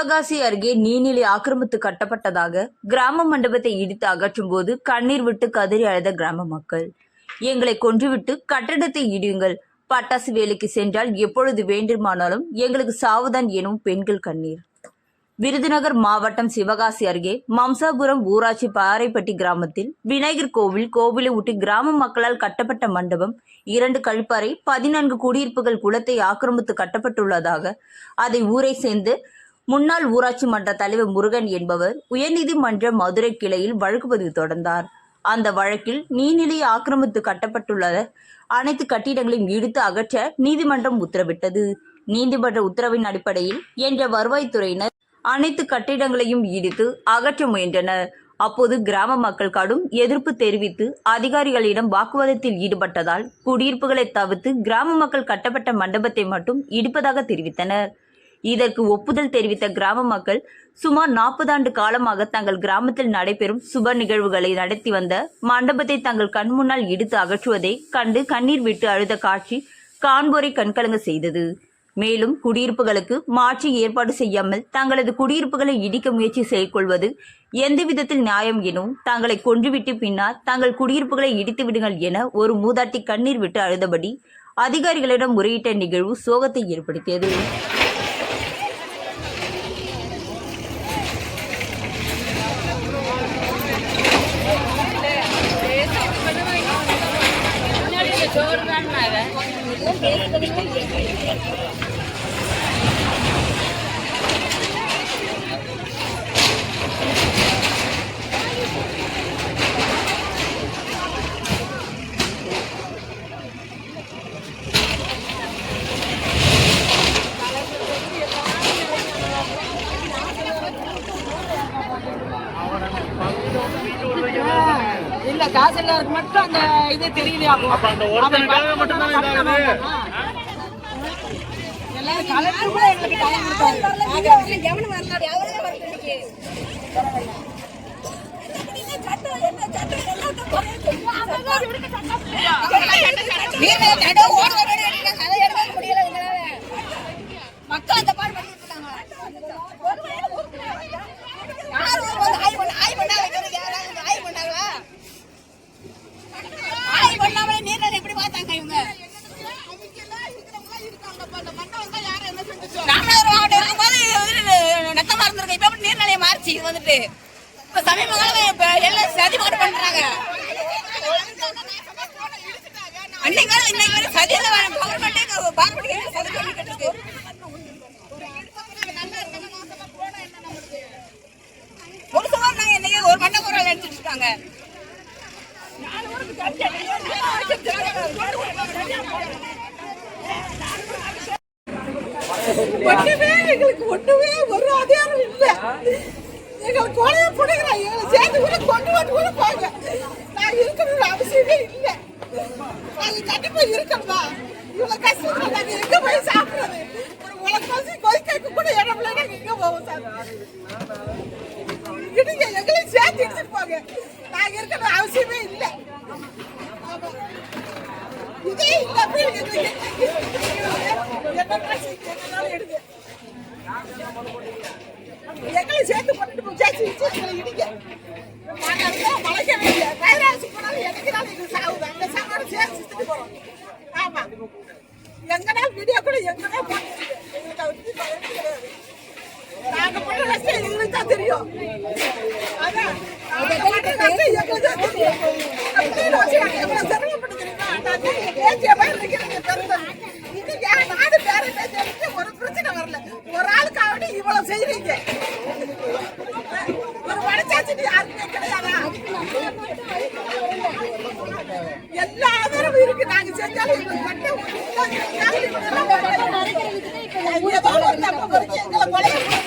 சிவகாசி அருகே நீர்நிலை ஆக்கிரமித்து கட்டப்பட்டதாக கிராம மண்டபத்தை இடித்து அகற்றும் போது கண்ணீர் விட்டு கதறி அழுத கிராம மக்கள். எங்களை கொன்றுவிட்டு கட்டடத்தை இடியுங்கள். பட்டாசு வேலைக்கு சென்றால் எப்பொழுது வேண்டுமானாலும் எங்களுக்கு சாவுதான் எனும் பெண்கள் கண்ணீர். விருதுநகர் மாவட்டம் சிவகாசி அருகே மம்சாபுரம் ஊராட்சி பாறைப்பட்டி கிராமத்தில் விநாயகர் கோவில் கோவிலை ஒட்டி கிராம மக்களால் கட்டப்பட்ட மண்டபம் இரண்டு கழிப்பறை பதினான்கு குடியிருப்புகள் குளத்தை ஆக்கிரமித்து கட்டப்பட்டுள்ளதாக அதை ஊரை சேர்ந்து முன்னாள் ஊராட்சி மன்ற தலைவர் முருகன் என்பவர் உயர்நீதிமன்ற மதுரை கிளையில் வழக்கு பதிவு தொடர்ந்தார். அந்த வழக்கில் நீர்நிலையை ஆக்கிரமித்து கட்டப்பட்டுள்ள அனைத்து கட்டிடங்களையும் இடித்து அகற்ற நீதிமன்றம் உத்தரவிட்டது. நீதிமன்ற உத்தரவின் அடிப்படையில் என்ற வருவாய்த்துறையினர் அனைத்து கட்டிடங்களையும் இடித்து அகற்ற முயன்றனர். அப்போது கிராம மக்கள் கடும் எதிர்ப்பு தெரிவித்து அதிகாரிகளிடம் வாக்குவாதத்தில் ஈடுபட்டதால் குடியிருப்புகளை தவிர்த்து கிராம மக்கள் கட்டப்பட்ட மண்டபத்தை மட்டும் இடிப்பதாக தெரிவித்தனர். இதற்கு ஒப்புதல் தெரிவித்த கிராம மக்கள் சுமார் நாற்பது ஆண்டு காலமாக தங்கள் கிராமத்தில் நடைபெறும் சுப நிகழ்வுகளை நடத்தி வந்த மண்டபத்தை தங்கள் கண் முன்னால் இடித்து அகற்றுவதை கண்டு கண்ணீர் விட்டு அழுத காட்சி காண்போரை கண்கலங்க செய்தது. மேலும் குடியிருப்புகளுக்கு மாற்றி ஏற்பாடு செய்யாமல் தங்களது குடியிருப்புகளை இடிக்க முயற்சி செய்து எந்த விதத்தில் நியாயம் எனும் தங்களை கொன்றுவிட்டு பின்னால் தங்கள் குடியிருப்புகளை இடித்து விடுங்கள் என ஒரு மூதாட்டி கண்ணீர் விட்டு அழுதபடி அதிகாரிகளிடம் முறையிட்ட நிகழ்வு சோகத்தை ஏற்படுத்தியது. காசு இல்லாததுக்கு மட்டும் அந்த இது தெரியலையாகும் அப்ப. அந்த ஒருத்தனுக்காக மட்டும்தான் இதாகுது? எல்லாரும் கலெக்டர் கூட எங்களுக்கு டைம் கொடுத்தாரு மக்கள் இருக்கு. இப்ப சமீப காலம் இப்ப எல்லாம் சதி மாட்டு பண்றாங்க. அன்னைக்கு வேலை இன்னைக்கு வேலை சதியில கவர்மெண்ட்டே பார்ப்பட்டு சதி பண்ணிக்கிட்டு இருக்கு. ஒரு சுமார் நாங்க இன்னைக்கு ஒரு மண்டை இருக்காங்க. ஒண்ணுமே எங்களுக்கு ஒண்ணுமே ஒரு அதிகாரம் இல்லை. எங்களுக்கு கொலைய பிடிக்கிற எங்களை சேர்ந்து கூட கொண்டு வந்து கூட போங்க நான் இருக்கணும்னு அவசியமே இல்லை நாங்க கண்டிப்பாக இருக்கணுமா இவ்வளோ கஷ்டத்துல நாங்கள் எங்கே போய் சாப்பிட்றது ஒரு உலக பசி கொதிக்க கூட இடம் இல்லை நாங்க எங்க போவோம் சார் இடுங்க எங்களையும் சேர்த்து எடுத்துட்டு போங்க நான் இருக்கணும் அவசியமே இல்லை ஆமாம் இதே இல்ல என்ன பிரச்சனை எடுங்க எங்களை சேர்த்து பண்ணிட்டு போய் வச்சு எங்களை இடிக்க நாங்கள் இருந்தா மலைக்கவே இல்லை போனாலும் எனக்குனாலும் எங்களுக்கு சாகுது அந்த சாப்பாடு சேர்த்து சுத்திட்டு போகிறோம் ஆமாம் எங்கனால் வீடியோ கூட எங்கனா போட்டு எங்களுக்கு அதை கிடையாது. நாங்க பண்ண கஷ்டம் எங்களுக்கு தான் தெரியும். அதான். நாங்க பண்ற கஷ்டம் எங்களுக்கு தான் தெரியும். அப்படின்னு சிரமப்பட்டு தெரியுமா? நான் பேச்சிய மாதிரி இருக்கிறது பெருமை இது ஏன் நாடு பேர பேச்சு எடுத்து ஒரு பிரச்சனை வரல ஒரு ஆளுக்கு இவ்வளவு ஒரு மனசாட்சி யாருக்குமே கிடையாதா எல்லா ஆதாரமும் இருக்கு நாங்க செஞ்சாலும் எங்களுக்கு கட்ட எங்களை கொலைய